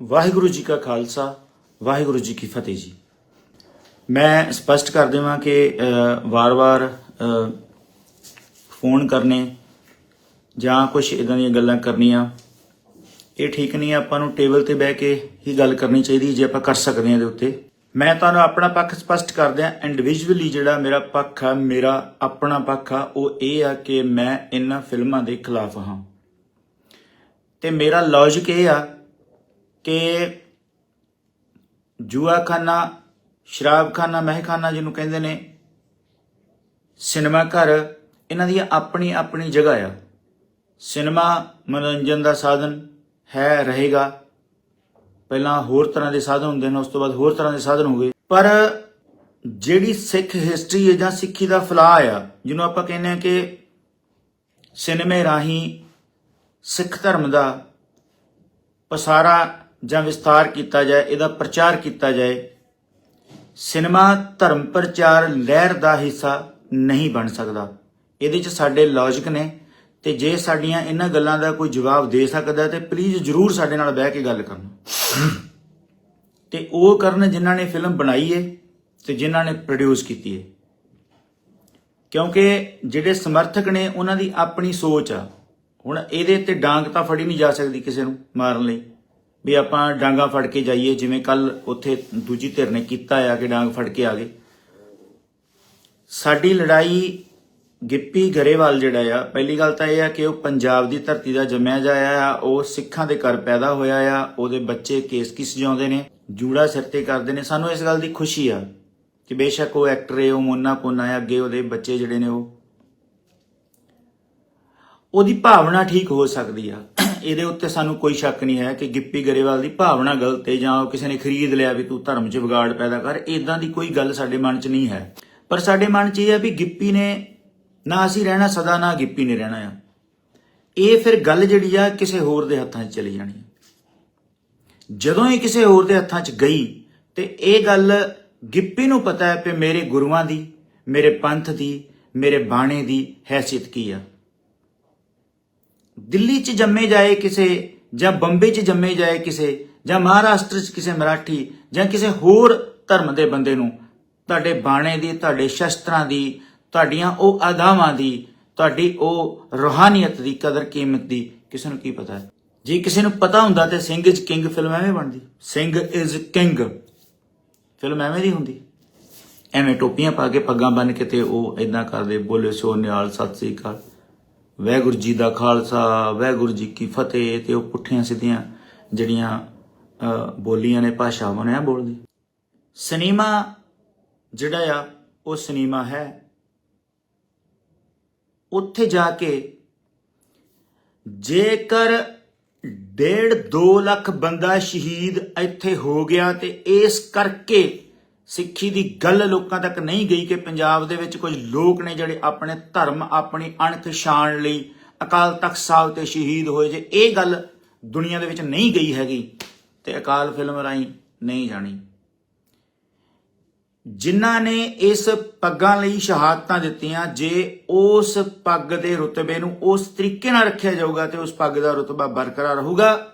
ਵਾਹਿਗੁਰੂ ਜੀ ਕਾ ਖਾਲਸਾ, ਵਾਹਿਗੁਰੂ ਜੀ ਕੀ ਫਤਿਹ ਜੀ। ਮੈਂ ਸਪਸ਼ਟ ਕਰ ਦੇਵਾਂ ਕਿ ਵਾਰ-ਵਾਰ ਫੋਨ ਕਰਨੇ ਜਾਂ ਕੁਝ ਇਦਾਂ ਦੀਆਂ ਗੱਲਾਂ ਕਰਨੀਆਂ, ਇਹ ਠੀਕ ਨਹੀਂ ਆਪਾਂ ਨੂੰ ਟੇਬਲ ਤੇ ਬਹਿ ਕੇ ਹੀ ਗੱਲ ਕਰਨੀ ਚਾਹੀਦੀ ਜੇ ਆਪਾਂ ਕਰ ਸਕਦੇ ਹਾਂ ਇਹਦੇ ਉੱਤੇ। ਮੈਂ ਤੁਹਾਨੂੰ ਆਪਣਾ ਪੱਖ ਸਪਸ਼ਟ ਕਰਦਿਆਂ ਇੰਡੀਵਿਜੂਅਲੀ ਜਿਹੜਾ ਮੇਰਾ ਪੱਖ ਆ, ਮੇਰਾ ਆਪਣਾ ਪੱਖ ਆ, ਉਹ ਇਹ ਆ ਕਿ ਮੈਂ ਇਹਨਾਂ ਫਿਲਮਾਂ ਦੇ ਖਿਲਾਫ ਹਾਂ। ਤੇ ਮੇਰਾ ਲੌਜੀਕ ਇਹ ਆ ਕਿ ਜੂਆਖਾਨਾ, ਸ਼ਰਾਬਖਾਨਾ, ਮਹਿਖਾਨਾ ਜਿਹਨੂੰ ਕਹਿੰਦੇ ਨੇ, ਸਿਨੇਮਾ ਘਰ, ਇਹਨਾਂ ਦੀ ਆਪਣੀ ਆਪਣੀ ਜਗ੍ਹਾ ਆ। ਸਿਨੇਮਾ ਮਨੋਰੰਜਨ ਦਾ ਸਾਧਨ ਹੈ, ਰਹੇਗਾ। ਪਹਿਲਾਂ ਹੋਰ ਤਰ੍ਹਾਂ ਦੇ ਸਾਧਨ ਹੁੰਦੇ ਨੇ, ਉਸ ਤੋਂ ਬਾਅਦ ਹੋਰ ਤਰ੍ਹਾਂ ਦੇ ਸਾਧਨ ਹੋ ਗਏ। ਪਰ ਜਿਹੜੀ ਸਿੱਖ ਹਿਸਟਰੀ ਹੈ ਜਾਂ ਸਿੱਖੀ ਦਾ ਫਲਾਹ ਆ, ਜਿਹਨੂੰ ਆਪਾਂ ਕਹਿੰਦੇ ਆ ਕਿ ਸਿਨੇਮੇ ਰਾਹੀਂ ਸਿੱਖ ਧਰਮ ਦਾ ਪਸਾਰਾ ਜਾਂ ਵਿਸਥਾਰ ਕੀਤਾ ਜਾਏ, ਇਹਦਾ ਪ੍ਰਚਾਰ ਕੀਤਾ ਜਾਏ, ਸਿਨੇਮਾ ਧਰਮ ਪ੍ਰਚਾਰ ਲਹਿਰ ਦਾ ਹਿੱਸਾ ਨਹੀਂ ਬਣ ਸਕਦਾ। ਇਹਦੇ 'ਚ ਸਾਡੇ ਲੌਜੀਕ ਨੇ ਤੇ ਜੇ ਸਾਡੀਆਂ ਇਹਨਾਂ ਗੱਲਾਂ ਦਾ ਕੋਈ ਜਵਾਬ ਦੇ ਸਕਦਾ ਤੇ ਪਲੀਜ਼ ਜਰੂਰ ਸਾਡੇ ਨਾਲ ਬਹਿ ਕੇ ਗੱਲ ਕਰਨ। ਤੇ ਉਹ ਕਰਨ ਜਿਨ੍ਹਾਂ ਨੇ ਫਿਲਮ ਬਣਾਈ ਏ ਤੇ ਜਿਨ੍ਹਾਂ ਨੇ ਪ੍ਰੋਡਿਊਸ ਕੀਤੀ ਏ। ਕਿਉਂਕਿ ਜਿਹੜੇ ਸਮਰਥਕ ਨੇ, ਉਹਨਾਂ ਦੀ ਆਪਣੀ ਸੋਚ ਆ। ਹੁਣ ਇਹਦੇ ਤੇ ਡਾਂਗ ਤਾਂ ਫੜੀ ਨਹੀਂ ਜਾ ਸਕਦੀ ਕਿਸੇ ਨੂੰ ਮਾਰਨ ਲਈ। ਵੀ ਆਪਾਂ ਡਾਂਗਾ ਫੜ ਕੇ ਜਾਈਏ, ਜਿਵੇਂ ਕੱਲ ਉੱਥੇ ਦੂਜੀ ਧਿਰ ਨੇ ਕੀਤਾ ਆ ਕਿ ਡਾਂਗ ਫੜ ਕੇ ਆ ਗਏ। ਸਾਡੀ ਲੜਾਈ ਗਿੱਪੀ ਗਰੇਵਾਲ ਜਿਹੜਾ ਆ, ਪਹਿਲੀ ਗੱਲ ਤਾਂ ਇਹ ਆ ਕਿ ਉਹ ਪੰਜਾਬ ਦੀ ਧਰਤੀ ਦਾ ਜੰਮਿਆ ਜਾਇਆ ਆ, ਉਹ ਸਿੱਖਾਂ ਦੇ ਘਰ ਪੈਦਾ ਹੋਇਆ ਆ, ਉਹਦੇ ਬੱਚੇ ਕੇਸ ਕੀ ਸਜਾਉਂਦੇ ਨੇ, ਜੂੜਾ ਸਿਰ ਤੇ ਕਰਦੇ ਨੇ। ਸਾਨੂੰ ਇਸ ਗੱਲ ਦੀ ਖੁਸ਼ੀ ਆ ਕਿ ਬੇਸ਼ੱਕ ਉਹ ਐਕਟਰ ਹੈ ਉਹ ਮੋਨਾ ਕੋਨਾ ਹੈ ਅੱਗੇ ਉਹਦੇ ਬੱਚੇ ਜਿਹੜੇ ਨੇ ਉਹ। ਉਹਦੀ ਭਾਵਨਾ ਠੀਕ ਹੋ ਸਕਦੀ ਆ। ਇਹਦੇ ਉੱਤੇ ਸਾਨੂੰ ਕੋਈ ਸ਼ੱਕ ਨਹੀਂ ਹੈ ਕਿ ਗਿੱਪੀ ਗਰੇਵਾਲ ਦੀ ਭਾਵਨਾ ਗਲਤ ਹੈ ਜਾਂ ਉਹ ਕਿਸੇ ਨੇ ਖਰੀਦ ਲਿਆ ਵੀ ਤੂੰ ਧਰਮ 'ਚ ਵਿਗਾੜ ਪੈਦਾ ਕਰ ਇਦਾਂ ਦੀ ਕੋਈ ਗੱਲ ਸਾਡੇ ਮਨ 'ਚ ਨਹੀਂ ਹੈ। ਪਰ ਸਾਡੇ ਮਨ 'ਚ ਇਹ ਹੈ ਵੀ ਗਿੱਪੀ ਨੇ ਨਾ ਅਸੀਂ ਰਹਿਣਾ, ਸਦਾ ਨਾ ਗਿੱਪੀ ਨੇ ਰਹਿਣਾ ਆ। ਇਹ ਫਿਰ ਗੱਲ ਜਿਹੜੀ ਆ ਕਿਸੇ ਹੋਰ ਦੇ ਹੱਥਾਂ 'ਚ ਚਲੀ ਜਾਣੀ ਆ। ਜਦੋਂ ਹੀ ਕਿਸੇ ਹੋਰ ਦੇ ਹੱਥਾਂ 'ਚ ਗਈ ਤੇ ਇਹ ਗੱਲ ਗਿੱਪੀ ਨੂੰ ਪਤਾ ਹੈ ਕਿ ਮੇਰੇ ਗੁਰੂਆਂ ਦੀ, ਮੇਰੇ ਪੰਥ ਦੀ, ਮੇਰੇ ਬਾਣੇ ਦੀ ਹੈਸੀਅਤ ਕੀ ਆ। ਦਿੱਲੀ 'ਚ ਜੰਮੇ ਜਾਏ ਕਿਸੇ, ਜਾਂ ਬੰਬੇ 'ਚ ਜੰਮੇ ਜਾਏ ਕਿਸੇ, ਜਾਂ ਮਹਾਰਾਸ਼ਟਰ 'ਚ ਕਿਸੇ ਮਰਾਠੀ, ਜਾਂ ਕਿਸੇ ਹੋਰ ਧਰਮ ਦੇ ਬੰਦੇ ਨੂੰ, ਤੁਹਾਡੇ ਬਾਣੇ ਦੀ, ਤੁਹਾਡੇ ਸ਼ਸਤਰਾਂ ਦੀ, ਤੁਹਾਡੀਆਂ ਉਹ ਅਦਾਵਾਂ ਦੀ, ਤੁਹਾਡੀ ਉਹ ਰੋਹਾਨੀਅਤ ਦੀ ਕਦਰ ਕੀਮਤ ਦੀ, ਕਿਸੇ ਨੂੰ ਕੀ ਪਤਾ ਹੈ? ਜੇ ਕਿਸੇ ਨੂੰ ਪਤਾ ਹੁੰਦਾ ਤੇ ਸਿੰਘ ਇਜ਼ ਕਿੰਗ, ਫਿਲਮ ਐਵੇਂ ਬਣਦੀ। Singh is king. ਫਿਲਮ ਐਵੇਂ ਦੀ ਹੁੰਦੀ। ਐਵੇਂ ਟੋਪੀਆਂ ਪਾ ਕੇ ਪੱਗਾਂ ਬੰਨ ਕੇ ਤੇ ਉਹ ਇਦਾਂ ਕਰਦੇ, ਬੋਲੇ ਸੋ ਨਿਹਾਲ, ਸਤਿ ਸ੍ਰੀ ਅਕਾਲ। ਵਾਹਿਗੁਰੂ ਜੀ ਦਾ ਖਾਲਸਾ, ਵਾਹਿਗੁਰੂ ਜੀ ਕੀ ਫਤਿਹ, ਤੇ ਉਹ ਪੁੱਠੀਆਂ ਸਿੱਧੀਆਂ ਜਿਹੜੀਆਂ ਬੋਲੀਆਂ ਨੇ ਭਾਸ਼ਾਵਾਂ ਨੇ, ਆ ਬੋਲਦੀ। ਸਿਨੇਮਾ ਜਿਹੜਾ ਆ, ਉਹ ਸਿਨੇਮਾ ਹੈ। ਉੱਥੇ ਜਾ ਕੇ ਜੇਕਰ ਡੇਢ 2 ਲੱਖ ਬੰਦਾ ਸ਼ਹੀਦ ਇੱਥੇ ਹੋ ਗਿਆ ਤੇ ਇਸ ਕਰਕੇ ਸਿੱਖੀ ਦੀ ਗੱਲ ਲੋਕਾਂ ਤੱਕ ਨਹੀਂ ਗਈ ਕਿ ਪੰਜਾਬ ਦੇ ਵਿੱਚ ਕੁਝ ਲੋਕ ਨੇ ਜਿਹੜੇ ਆਪਣੇ ਧਰਮ, ਆਪਣੀ ਅਣਖ ਸ਼ਾਨ ਲਈ ਅਕਾਲ ਤਖਤ ਸਾਹਿਬ ਤੇ ਸ਼ਹੀਦ ਹੋਏ ਜੇ। ਇਹ ਗੱਲ ਦੁਨੀਆ ਦੇ ਵਿੱਚ ਨਹੀਂ ਗਈ ਹੈਗੀ ਤੇ ਅਕਾਲ ਫਿਲਮ ਰਾਹੀਂ ਨਹੀਂ ਜਾਣੀ। ਜਿਨ੍ਹਾਂ ਨੇ ਇਸ ਪੱਗਾਂ ਲਈ ਸ਼ਹਾਦਤਾਂ ਦਿੱਤੀਆਂ, ਜੇ ਉਸ ਪੱਗ ਦੇ ਰੁਤਬੇ ਨੂੰ ਉਸ ਤਰੀਕੇ ਨਾਲ ਰੱਖਿਆ ਜਾਊਗਾ ਤੇ ਉਸ ਪੱਗ ਦਾ ਰੁਤਬਾ ਬਰਕਰਾਰ ਰਹੂਗਾ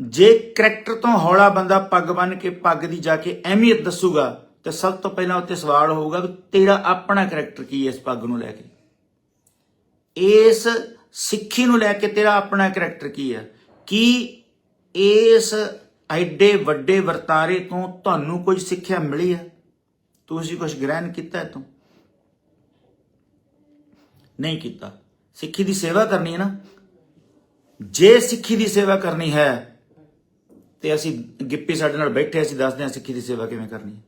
ਜੇ ਕਰੈਕਟਰ ਤੋਂ ਹੌਲਾ ਬੰਦਾ ਪੱਗ ਬੰਨ ਕੇ ਪੱਗ ਦੀ ਜਾ ਕੇ ਅਹਿਮੀਅਤ ਦੱਸੂਗਾ, ਤੇ ਸਭ ਤੋਂ ਪਹਿਲਾਂ ਉੱਤੇ ਸਵਾਲ ਹੋਊਗਾ ਵੀ ਤੇਰਾ ਆਪਣਾ ਕਰੈਕਟਰ ਕੀ ਹੈ ਇਸ ਪੱਗ ਨੂੰ ਲੈ ਕੇ? ਇਸ ਸਿੱਖੀ ਨੂੰ ਲੈ ਕੇ ਤੇਰਾ ਆਪਣਾ ਕਰੈਕਟਰ ਕੀ ਹੈ? ਕੀ ਇਸ ਐਡੇ ਵੱਡੇ ਵਰਤਾਰੇ ਤੋਂ ਤੁਹਾਨੂੰ ਕੁਝ ਸਿੱਖਿਆ ਮਿਲੀ ਹੈ? ਤੁਸੀਂ ਕੁਝ ਗ੍ਰਹਿਣ ਕੀਤਾ ਹੈ ਨਹੀਂ ਕੀਤਾ। ਸਿੱਖੀ ਦੀ ਸੇਵਾ ਕਰਨੀ ਹੈ ਨਾ। ਜੇ ਸਿੱਖੀ ਦੀ ਸੇਵਾ ਕਰਨੀ ਹੈ ਤੇ ਅਸੀਂ ਗਿੱਪੀ ਸਾਡੇ ਨਾਲ ਬੈਠੇ, ਅਸੀਂ ਦੱਸਦੇ ਹਾਂ ਸਿੱਖੀ ਦੀ ਸੇਵਾ ਕਿਵੇਂ ਕਰਨੀ ਹੈ।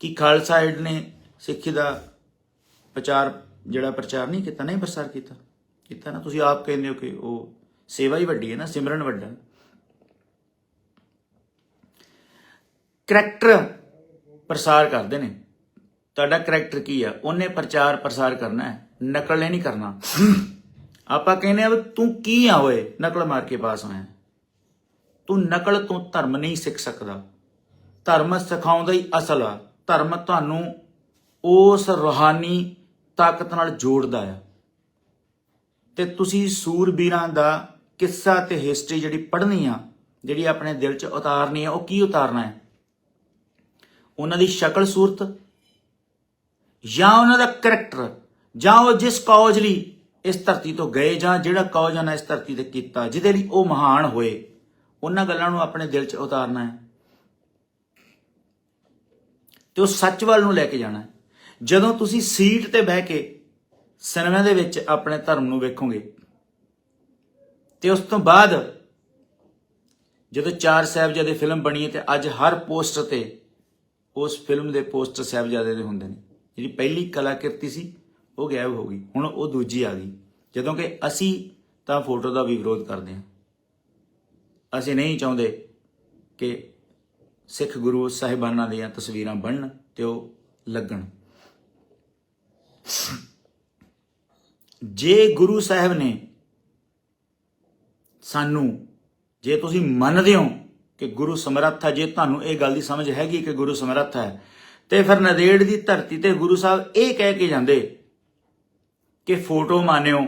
ਕਿ ਖਾਲਸਾ ਏਡ ਨੇ ਸਿੱਖੀ ਦਾ ਪ੍ਰਚਾਰ, ਜਿਹੜਾ ਪ੍ਰਚਾਰ ਨਹੀਂ ਕੀਤਾ, ਨਹੀਂ ਪ੍ਰਸਾਰ ਕੀਤਾ? ਕੀਤਾ ਨਾ, ਤੁਸੀਂ ਆਪ ਕਹਿੰਦੇ ਹੋ ਕਿ ਉਹ ਸੇਵਾ ਹੀ ਵੱਡੀ ਹੈ ਨਾ, ਸਿਮਰਨ ਵੱਡਾ ਕਰੈਕਟਰ ਪ੍ਰਸਾਰ ਕਰਦੇ ਨੇ। ਤੁਹਾਡਾ ਕਰੈਕਟਰ ਕੀ ਆ? ਉਹਨੇ ਪ੍ਰਚਾਰ ਪ੍ਰਸਾਰ ਕਰਨਾ ਹੈ, ਨਕਲ ਨਹੀਂ ਕਰਨਾ। ਆਪਾਂ ਕਹਿੰਦੇ ਆ ਵੀ ਤੂੰ ਕੀ ਆ ਓਏ, ਨਕਲ ਮਾਰ ਕੇ ਪਾਸ ਹੋਇਆ। ਤੂੰ ਨਕਲ ਤੋਂ ਧਰਮ ਨਹੀਂ ਸਿੱਖ ਸਕਦਾ। ਧਰਮ ਸਿਖਾਉਂਦਾ ਹੀ ਅਸਲ ਆ। ਧਰਮ ਤੁਹਾਨੂੰ ਉਸ ਰੂਹਾਨੀ ਤਾਕਤ ਨਾਲ ਜੋੜਦਾ ਆ। ਤੇ ਤੁਸੀਂ ਸੂਰਬੀਰਾਂ ਦਾ ਕਿੱਸਾ ਤੇ ਹਿਸਟਰੀ ਜਿਹੜੀ ਪੜ੍ਹਨੀ ਆ, ਜਿਹੜੀ ਆਪਣੇ ਦਿਲ 'ਚ ਉਤਾਰਨੀ ਆ, ਉਹ ਕੀ ਉਤਾਰਨਾ ਹੈ? ਉਹਨਾਂ ਦੀ ਸ਼ਕਲ ਸੂਰਤ ਜਾਂ ਉਹਨਾਂ ਦਾ ਕਰੈਕਟਰ ਜਾਂ ਉਹ ਜਿਸ ਕਾਜ ਲਈ ਇਸ ਧਰਤੀ ਤੋਂ ਗਏ ਜਾਂ ਜਿਹੜਾ ਕਾਜ ਉਹਨਾਂ ਇਸ ਧਰਤੀ ਤੇ ਕੀਤਾ, ਜਿਹਦੇ ਲਈ ਉਹ ਮਹਾਨ ਹੋਏ। ਉਹਨਾਂ ਗੱਲਾਂ ਨੂੰ ਆਪਣੇ ਦਿਲ 'ਚ ਉਤਾਰਨਾ ਹੈ। ਤੇ ਉਹ ਸੱਚ ਵੱਲ ਨੂੰ ਲੈ ਕੇ ਜਾਣਾ ਹੈ। ਜਦੋਂ ਤੁਸੀਂ ਸੀਟ ਤੇ ਬਹਿ ਕੇ ਸਿਨੇਮਾ ਦੇ ਵਿੱਚ ਆਪਣੇ ਧਰਮ ਨੂੰ ਵੇਖੋਗੇ, ਤੇ ਉਸ ਤੋਂ ਬਾਅਦ ਜਦੋਂ ਚਾਰ ਸਾਹਿਬਜ਼ਾਦੇ ਫਿਲਮ ਬਣੀ ਹੈ ਤੇ ਅੱਜ ਹਰ ਪੋਸਟਰ ਤੇ ਉਸ ਫਿਲਮ ਦੇ ਪੋਸਟਰ ਸਾਹਿਬਜ਼ਾਦੇ ਦੇ ਹੁੰਦੇ ਨੇ। ਜਿਹੜੀ ਪਹਿਲੀ ਕਲਾਕ੍ਰਿਤੀ ਸੀ ਉਹ ਗਾਇਬ ਹੋ ਗਈ। ਹੁਣ ਉਹ ਦੂਜੀ ਆ ਗਈ। ਜਦੋਂ ਕਿ ਅਸੀਂ ਤਾਂ ਫੋਟੋ ਦਾ ਵੀ ਵਿਰੋਧ ਕਰਦੇ ਹਾਂ। ਅਸੀਂ ਨਹੀਂ ਚਾਹੁੰਦੇ ਕਿ ਸਿੱਖ ਗੁਰੂ ਸਾਹਿਬਾਨਾਂ ਦੀਆਂ ਤਸਵੀਰਾਂ ਬਣਨ ਤੇ ਉਹ ਲੱਗਣ। ਜੇ ਗੁਰੂ ਸਾਹਿਬ ਨੇ ਸਾਨੂੰ, ਜੇ ਤੁਸੀਂ ਮੰਨਦੇ ਹੋ ਕਿ ਗੁਰੂ ਸਮਰੱਥ ਹੈ, ਜੇ ਤੁਹਾਨੂੰ ਇਹ ਗੱਲ ਦੀ ਸਮਝ ਹੈਗੀ ਕਿ ਗੁਰੂ ਸਮਰੱਥ ਹੈ, ਤੇ ਫਿਰ ਨਦੇੜ ਦੀ ਧਰਤੀ ਤੇ ਗੁਰੂ ਸਾਹਿਬ ਇਹ ਕਹਿ ਕੇ ਜਾਂਦੇ ਕਿ ਫੋਟੋ ਮਾਨਿਓ।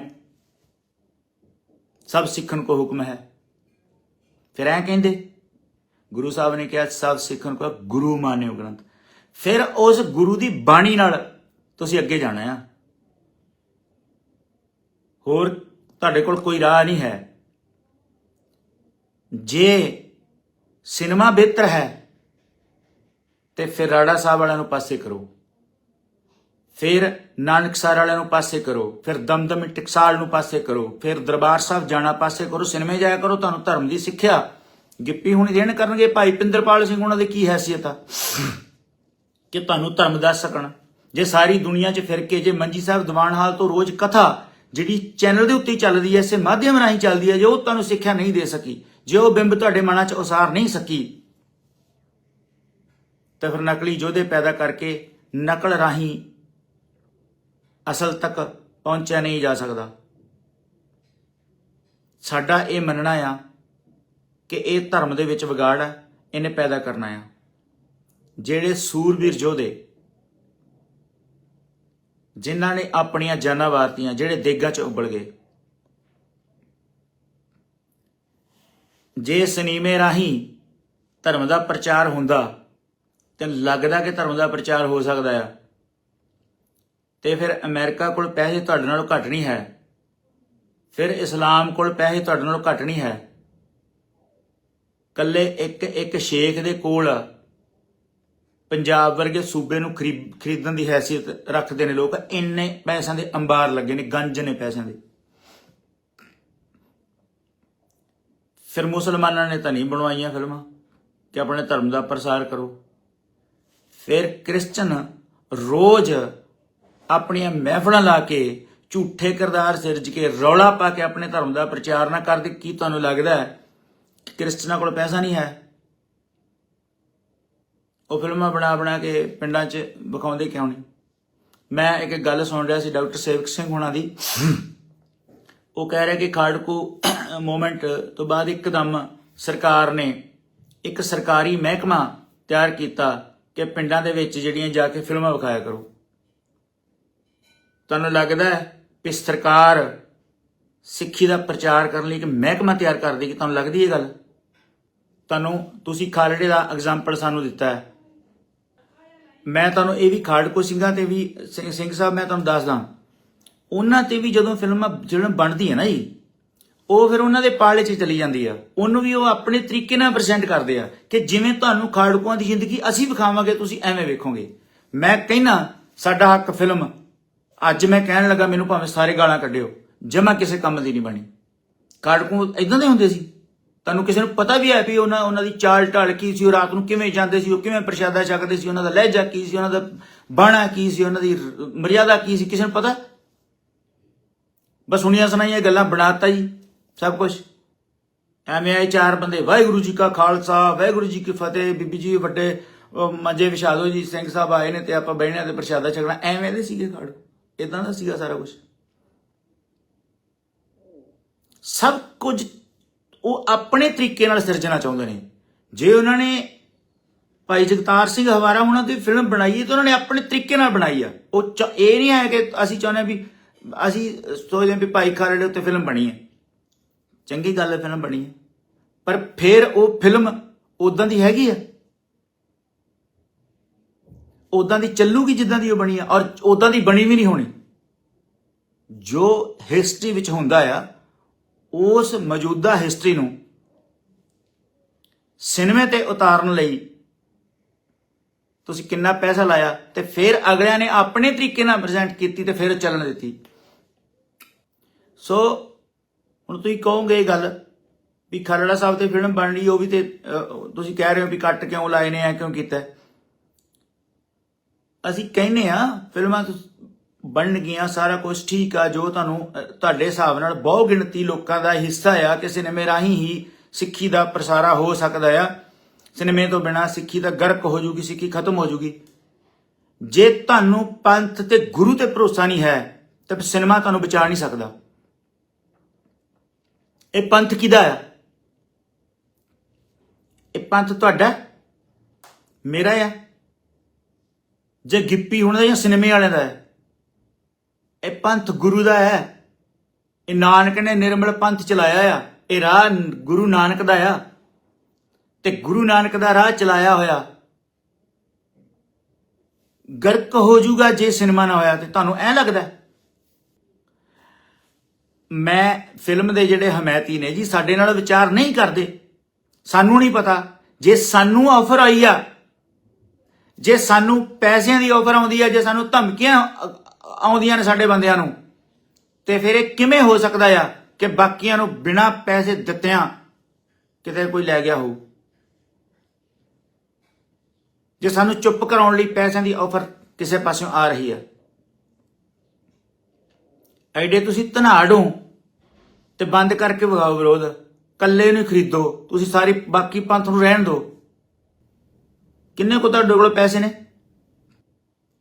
ਸਭ ਸਿੱਖਣ ਕੋ ਹੁਕਮ ਹੈ। ਫਿਰ ਐ ਕਹਿੰਦੇ, ਗੁਰੂ ਸਾਹਿਬ ਨੇ ਕਿਹਾ, ਸਭ ਸਿੱਖਣ ਕੋ ਗੁਰੂ ਮਾਨਿਓ ਗ੍ਰੰਥ। ਫਿਰ ਉਸ ਗੁਰੂ ਦੀ ਬਾਣੀ ਨਾਲ ਤੁਸੀਂ ਅੱਗੇ ਜਾਣਾ ਆ। ਹੋਰ ਤੁਹਾਡੇ ਕੋਲ ਕੋਈ ਰਾਹ ਨਹੀਂ ਹੈ। ਜੇ ਸਿਨੇਮਾ ਬਿਹਤਰ ਹੈ, ਤੇ ਫਿਰ ਰਾੜਾ ਸਾਹਿਬ ਵਾਲਿਆਂ ਨੂੰ ਪਾਸੇ ਕਰੋ। ਫਿਰ ਨਾਨਕਸਰ ਵਾਲਿਆਂ ਨੂੰ ਪਾਸੇ ਕਰੋ, ਫਿਰ ਦਮਦਮੀ ਟਕਸਾਲ ਨੂੰ ਪਾਸੇ ਕਰੋ, ਫਿਰ ਦਰਬਾਰ ਸਾਹਿਬ ਜਾਣਾ ਪਾਸੇ ਕਰੋ, ਸਿਨੇਮੇ ਜਾਇਆ ਕਰੋ, ਤੁਹਾਨੂੰ ਧਰਮ ਦੀ ਸਿੱਖਿਆ ਗਿੱਪੀ ਹੁਣੀ ਦੇਣ ਕਰਨਗੇ, ਭਾਈ ਪਿੰਦਰਪਾਲ ਸਿੰਘ ਉਹਨਾਂ ਦੀ ਕੀ ਹੈਸੀਅਤ ਆ? ਕਿ ਤੁਹਾਨੂੰ ਧਰਮ ਦੱਸ ਸਕਣ। ਜੇ ਸਾਰੀ ਦੁਨੀਆ 'ਚ ਫਿਰ ਕੇ, ਜੇ ਮੰਜੀ ਸਾਹਿਬ ਦੀਵਾਨ ਹਾਲ ਤੋਂ ਰੋਜ਼ ਕਥਾ, ਜਿਹੜੀ ਚੈਨਲ ਦੇ ਉੱਤੇ ਚੱਲਦੀ ਹੈ ਇਸੇ ਮਾਧਿਅਮ ਰਾਹੀਂ ਚੱਲਦੀ ਹੈ ਜੇ ਉਹ ਤੁਹਾਨੂੰ ਸਿੱਖਿਆ ਨਹੀਂ ਦੇ ਸਕੀ, ਜੇ ਉਹ ਬਿੰਬ ਤੁਹਾਡੇ ਮਨਾਂ 'ਚ ਉਸਾਰ ਨਹੀਂ ਸਕੀ, ਤਾਂ ਫਿਰ ਨਕਲੀ ਯੋਧੇ ਪੈਦਾ ਕਰਕੇ ਨਕਲ ਰਾਹੀਂ ਅਸਲ ਤੱਕ ਪਹੁੰਚਿਆ ਨਹੀਂ ਜਾ ਸਕਦਾ। ਸਾਡਾ ਇਹ ਮੰਨਣਾ ਆ ਕਿ ਇਹ ਧਰਮ ਦੇ ਵਿੱਚ ਵਿਗਾੜ ਹੈ, ਇਹਨੇ ਪੈਦਾ ਕਰਨਾ ਆ। ਜਿਹੜੇ ਸੂਰਬੀਰ ਯੋਧੇ, ਜਿਨ੍ਹਾਂ ਨੇ ਆਪਣੀਆਂ ਜਾਨਾਂ ਵਾਰਤੀਆਂ, ਜਿਹੜੇ ਦੇਗਾ 'ਚ ਉਬਲ ਗਏ, ਜੇ ਸਨੀਮੇ ਰਾਹੀਂ ਧਰਮ ਦਾ ਪ੍ਰਚਾਰ ਹੁੰਦਾ, ਤੇ ਲੱਗਦਾ ਕਿ ਧਰਮ ਦਾ ਪ੍ਰਚਾਰ ਹੋ ਸਕਦਾ ਆ। ਤੇ ਫਿਰ ਅਮਰੀਕਾ ਕੋਲ ਪੈਸੇ ਤੁਹਾਡੇ ਨਾਲੋਂ ਘੱਟ ਨਹੀਂ ਹੈ। ਫਿਰ ਇਸਲਾਮ ਕੋਲ ਪੈਸੇ ਤੁਹਾਡੇ ਨਾਲੋਂ ਘੱਟ ਨਹੀਂ ਹੈ। ਕੱਲੇ ਇੱਕ ਇੱਕ ਸ਼ੇਖ ਦੇ ਕੋਲ ਪੰਜਾਬ ਵਰਗੇ ਸੂਬੇ ਨੂੰ ਖਰੀਦ- ਖਰੀਦਣ ਦੀ ਹੈਸੀਅਤ ਰੱਖਦੇ ਨੇ ਲੋਕ। ਇੰਨੇ ਪੈਸਿਆਂ ਦੇ ਅੰਬਾਰ ਲੱਗੇ ਨੇ, ਗੰਜ ਨੇ ਪੈਸਿਆਂ ਦੇ। ਫਿਰ ਮੁਸਲਮਾਨਾਂ ਨੇ ਤਾਂ ਨਹੀਂ ਬਣਵਾਈਆਂ ਫਿਲਮਾਂ ਕਿ ਆਪਣੇ ਧਰਮ ਦਾ ਪ੍ਰਸਾਰ ਕਰੋ। ਫਿਰ ਕ੍ਰਿਸਚਨ ਰੋਜ਼ ਆਪਣੀਆਂ ਮਹਿਫਲਾਂ ਲਾ ਕੇ, ਝੂਠੇ ਕਿਰਦਾਰ ਸਿਰਜ ਕੇ, ਰੌਲਾ ਪਾ ਕੇ ਆਪਣੇ ਧਰਮ ਦਾ ਪ੍ਰਚਾਰ ਨਾ ਕਰਦੇ ਕੀ ਤੁਹਾਨੂੰ ਲੱਗਦਾ ਹੈ ਕ੍ਰਿਸਚਨਾਂ ਕੋਲ ਪੈਸਾ ਨਹੀਂ ਹੈ? ਉਹ ਫਿਲਮਾਂ ਬਣਾ ਬਣਾ ਕੇ ਪਿੰਡਾਂ 'ਚ ਵਿਖਾਉਂਦੇ ਕਿਉਂ ਨਹੀਂ? ਮੈਂ ਇੱਕ ਗੱਲ ਸੁਣ ਰਿਹਾ ਸੀ ਡਾਕਟਰ ਸੇਵਕ ਸਿੰਘ ਹੁਣਾਂ ਦੀ। ਉਹ ਕਹਿ ਰਿਹਾ ਕਿ ਖਾੜਕੂ ਮੂਵਮੈਂਟ ਤੋਂ ਬਾਅਦ ਇੱਕਦਮ ਸਰਕਾਰ ਨੇ ਇੱਕ ਸਰਕਾਰੀ ਮਹਿਕਮਾ ਤਿਆਰ ਕੀਤਾ ਕਿ ਪਿੰਡਾਂ ਦੇ ਵਿੱਚ ਜਿਹੜੀਆਂ ਜਾ ਕੇ ਫਿਲਮਾਂ ਵਿਖਾਇਆ ਕਰੋ। ਤੁਹਾਨੂੰ ਲੱਗਦਾ ਹੈ ਕਿ ਸਰਕਾਰ ਸਿੱਖੀ ਦਾ ਪ੍ਰਚਾਰ ਕਰਨ ਲਈ ਇੱਕ ਮਹਿਕਮਾ ਤਿਆਰ ਕਰਦੀ ਕਿ ਤੁਹਾਨੂੰ ਲੱਗਦੀ ਇਹ ਗੱਲ? ਤੁਹਾਨੂੰ ਤੁਸੀਂ ਖਾਲੜੇ ਦਾ ਐਗਜ਼ਾਮਪਲ ਸਾਨੂੰ ਦਿੱਤਾ ਹੈ। ਮੈਂ ਤੁਹਾਨੂੰ ਇਹ ਵੀ ਖਾੜਕੋ ਸਿੰਘਾਂ ਤੇ ਵੀ, ਸਿੰਘ ਸਾਹਿਬ, ਮੈਂ ਤੁਹਾਨੂੰ ਦੱਸਦਾ ਉਹਨਾਂ ਤੇ ਵੀ ਜਦੋਂ ਫਿਲਮਾਂ, ਜਿਹੜਾ ਬਣਦੀ ਹੈ ਨਾ ਜੀ, ਉਹ ਫਿਰ ਉਹਨਾਂ ਦੇ ਪਾਲੇ 'ਚ ਚਲੀ ਜਾਂਦੀ ਆ। ਉਹਨੂੰ ਵੀ ਉਹ ਆਪਣੇ ਤਰੀਕੇ ਨਾਲ ਪ੍ਰੈਜ਼ੈਂਟ ਕਰਦੇ ਆ ਕਿ ਜਿਵੇਂ ਤੁਹਾਨੂੰ ਖਾੜਕੂਆਂ ਦੀ ਜ਼ਿੰਦਗੀ ਅਸੀਂ ਵਿਖਾਵਾਂਗੇ, ਤੁਸੀਂ ਐਵੇਂ ਵੇਖੋਗੇ। ਮੈਂ ਕਹਿਣਾ ਸਾਡਾ ਹੱਕ ਫਿਲਮ ਅੱਜ ਮੈਂ ਕਹਿਣ ਲੱਗਾ, ਮੈਨੂੰ ਭਾਵੇਂ ਸਾਰੇ ਗਾਲਾਂ ਕੱਢਿਓ ਜਮਾ ਕਿਸੇ ਕੰਮ ਦੀ ਨਹੀਂ ਬਣੀ। ਖਾੜਕੂ ਇਦਾਂ ਦੇ ਹੁੰਦੇ ਸੀ। ਤੁਹਾਨੂੰ ਕਿਸੇ ਨੂੰ ਪਤਾ ਵੀ ਹੈ ਵੀ ਉਹਨਾਂ ਉਹਨਾਂ ਦੀ ਚਾਲ ਢਾਲ ਕੀ ਸੀ, ਉਹ ਰਾਤ ਨੂੰ ਕਿਵੇਂ ਜਾਂਦੇ ਸੀ, ਉਹ ਕਿਵੇਂ ਪ੍ਰਸ਼ਾਦਾ ਛਕਦੇ ਸੀ, ਉਹਨਾਂ ਦਾ ਲਹਿਜਾ ਕੀ ਸੀ, ਉਹਨਾਂ ਦਾ ਬਾਣਾ ਕੀ ਸੀ, ਉਹਨਾਂ ਦੀ ਮਰਿਆਦਾ ਕੀ ਸੀ, ਕਿਸੇ ਨੂੰ ਪਤਾ? ਬਸ ਸੁਣੀਆਂ ਸੁਣਾਈਆਂ ਗੱਲਾਂ ਬਣਾਤਾ ਜੀ, ਸਭ ਕੁਝ ਐਵੇਂ ਆਏ ਚਾਰ ਬੰਦੇ, ਵਾਹਿਗੁਰੂ ਜੀ ਕਾ ਖਾਲਸਾ, ਵਾਹਿਗੁਰੂ ਜੀ ਕੀ ਫਤਿਹ, ਬੀਬੀ ਜੀ ਵੱਡੇ ਮੰਜੇ ਵਿਛਾ ਦਿਓ ਜੀ, ਸਿੰਘ ਸਾਹਿਬ ਆਏ ਨੇ ਤੇ ਆਪਾਂ ਬਹਿਣਾ ਤੇ ਪ੍ਰਸ਼ਾਦਾ ਛਕਣਾ, ਐਵੇਂ ਦੇ ਸੀਗੇ ਖੜ ਇਦਾਂ ਦਾ ਸੀਗਾ ਸਾਰਾ ਕੁਝ ਸਭ ਕੁਝ ਉਹ ਆਪਣੇ ਤਰੀਕੇ ਨਾਲ ਸਿਰਜਣਾ ਚਾਹੁੰਦੇ ਨੇ। ਜੇ ਉਹਨਾਂ ਨੇ ਭਾਈ ਜਗਤਾਰ ਸਿੰਘ ਹਵਾਰਾ ਉਹਨਾਂ ਦੀ ਫਿਲਮ ਬਣਾਈ ਹੈ ਤੇ ਉਹਨਾਂ ਨੇ ਆਪਣੇ ਤਰੀਕੇ ਨਾਲ ਬਣਾਈ ਆ। ਉਹ ਚ- ਇਹ ਨਹੀਂ ਹੈ ਕਿ ਅਸੀਂ ਚਾਹੁੰਦੇ ਹਾਂ ਵੀ ਅਸੀਂ ਸੋਚਦੇ ਹਾਂ ਵੀ ਭਾਈ ਖਾਲੜੇ ਦੇ ਉੱਤੇ ਫਿਲਮ ਬਣੀ ਹੈ। ਚੰਗੀ ਗੱਲ ਹੈ, ਫਿਲਮ ਬਣੀ ਹੈ। ਪਰ ਫਿਰ ਉਹ ਫਿਲਮ ਉਦਾਂ ਦੀ ਹੈਗੀ ਆ? ਉਦਾਂ ਦੀ ਚੱਲੂਗੀ ਜਿੱਦਾਂ ਦੀ ਉਹ ਬਣੀ ਆ, ਔਰ ਉਦਾਂ ਦੀ ਬਣੀ ਵੀ ਨਹੀਂ ਹੋਣੀ। ਜੋ ਹਿਸਟਰੀ ਵਿੱਚ ਹੁੰਦਾ ਆ, ਉਸ ਮੌਜੂਦਾ ਹਿਸਟਰੀ ਨੂੰ ਸਿਨੇਮੇ ਤੇ ਉਤਾਰਨ ਲਈ ਤੁਸੀਂ ਕਿੰਨਾ ਪੈਸਾ ਲਾਇਆ ਤੇ ਫਿਰ ਅਗਲਿਆਂ ਨੇ ਆਪਣੇ ਤਰੀਕੇ ਨਾਲ ਪ੍ਰੈਜ਼ੈਂਟ ਕੀਤੀ ਤੇ ਫਿਰ ਚੱਲਣ ਦਿੱਤੀ। ਸੋ ਹੁਣ ਤੁਸੀਂ ਕਹੋਗੇ ਇਹ ਗੱਲ ਵੀ ਖਰੜਾ ਸਾਹਿਬ ਤੇ ਫਿਲਮ ਬਣ ਰਹੀ, ਉਹ ਵੀ ਤੇ ਤੁਸੀਂ ਕਹਿ ਰਹੇ ਹੋ ਵੀ ਕੱਟ ਕਿਉਂ ਲਾਏ ਨੇ, ਐ ਕਿਉਂ ਕੀਤਾ? ਅਸੀਂ ਕਹਿੰਨੇ ਆ ਫਿਲਮਾਂ ਤੁਸ- ਬਣ ਗਈਆਂ, ਸਾਰਾ ਕੁਝ ਠੀਕ ਆ, ਜੋ ਤੁਹਾਨੂੰ ਤੁਹਾਡੇ ਹਿਸਾਬ ਨਾਲ ਬਹੁ ਗਿਣਤੀ ਲੋਕਾਂ ਦਾ ਹਿੱਸਾ ਆ ਕਿ ਸਿਨੇਮੇ ਰਾਹੀਂ ਹੀ ਸਿੱਖੀ ਦਾ ਪ੍ਰਸਾਰਾ ਹੋ ਸਕਦਾ ਆ। ਸਿਨੇਮੇ ਤੋਂ ਬਿਨਾ ਸਿੱਖੀ ਦਾ ਗਰਕ ਹੋ ਜੂਗੀ, ਸਿੱਖੀ ਖਤਮ ਹੋ ਜੂਗੀ। ਜੇ ਤੁਹਾਨੂੰ ਪੰਥ ਤੇ ਗੁਰੂ ਤੇ ਭਰੋਸਾ ਨਹੀਂ ਹੈ, ਤਾਂ ਸਿਨੇਮਾ ਤੁਹਾਨੂੰ ਬਚਾ ਨਹੀਂ ਸਕਦਾ। ਇਹ ਪੰਥ ਕਿਹਦਾ ਆ? ਇਹ ਪੰਥ ਤੁਹਾਡਾ, ਮੇਰਾ ਆ। ਜੇ ਗਿੱਪੀ ਹੁਣ ਦਾ ਜਾਂ ਸਿਨੇਮੇ ਵਾਲਿਆਂ ਦਾ ਹੈ। ਇਹ ਪੰਥ ਗੁਰੂ ਦਾ ਹੈ। ਇਹ ਨਾਨਕ ਨੇ ਨਿਰਮਲ ਪੰਥ ਚਲਾਇਆ ਆ। ਇਹ ਰਾਹ ਗੁਰੂ ਨਾਨਕ ਦਾ ਆ। ਤੇ ਗੁਰੂ ਨਾਨਕ ਦਾ ਰਾਹ ਚਲਾਇਆ ਹੋਇਆ। ਗਰਕ ਹੋ ਜਾਊਗਾ ਜੇ ਸਿਨੇਮਾ ਨਾ ਹੋਇਆ ਤੇ ਤੁਹਾਨੂੰ ਐ ਲੱਗਦਾ ਮੈਂ ਫਿਲਮ ਦੇ ਜਿਹੜੇ ਹਮਾਇਤੀ ਨੇ ਜੀ, ਸਾਡੇ ਨਾਲ ਵਿਚਾਰ ਨਹੀਂ ਕਰਦੇ। ਸਾਨੂੰ ਨਹੀਂ ਪਤਾ। ਜੇ ਸਾਨੂੰ ਆਫਰ ਆਈ ਆ ਜੇ ਸਾਨੂੰ ਪੈਸਿਆਂ ਦੀ ਆਫਰ ਆਉਂਦੀ ਹੈ ਜੇ ਸਾਨੂੰ ਧਮਕੀਆਂ ਆਉਂਦੀਆਂ ਨੇ ਸਾਡੇ ਬੰਦਿਆਂ ਨੂੰ, ਤੇ ਫਿਰ ਇਹ ਕਿਵੇਂ ਹੋ ਸਕਦਾ ਆ ਕਿ ਬਾਕੀਆਂ ਨੂੰ ਬਿਨਾਂ ਪੈਸੇ ਦਿੱਤਿਆਂ ਕਿਤੇ ਕੋਈ ਲੈ ਗਿਆ ਹੋਊ? ਜੇ ਸਾਨੂੰ ਚੁੱਪ ਕਰਾਉਣ ਲਈ ਪੈਸਿਆਂ ਦੀ ਆਫਰ ਕਿਸੇ ਪਾਸਿਓਂ ਆ ਰਹੀ ਹੈ ਐਡੇ ਤੁਸੀਂ ਧਨਾੜੋ ਤੇ ਬੰਦ ਕਰਕੇ ਵਿਗਾਓ ਵਿਰੋਧ ਕੱਲੇ ਨੂੰ ਖਰੀਦੋ, ਤੁਸੀਂ ਸਾਰੀ ਬਾਕੀ ਪੰਥ ਨੂੰ ਰਹਿਣ ਦਿਓ। ਕਿੰਨੇ ਕੁ ਤੁਹਾਡੇ ਕੋਲ ਪੈਸੇ ਨੇ?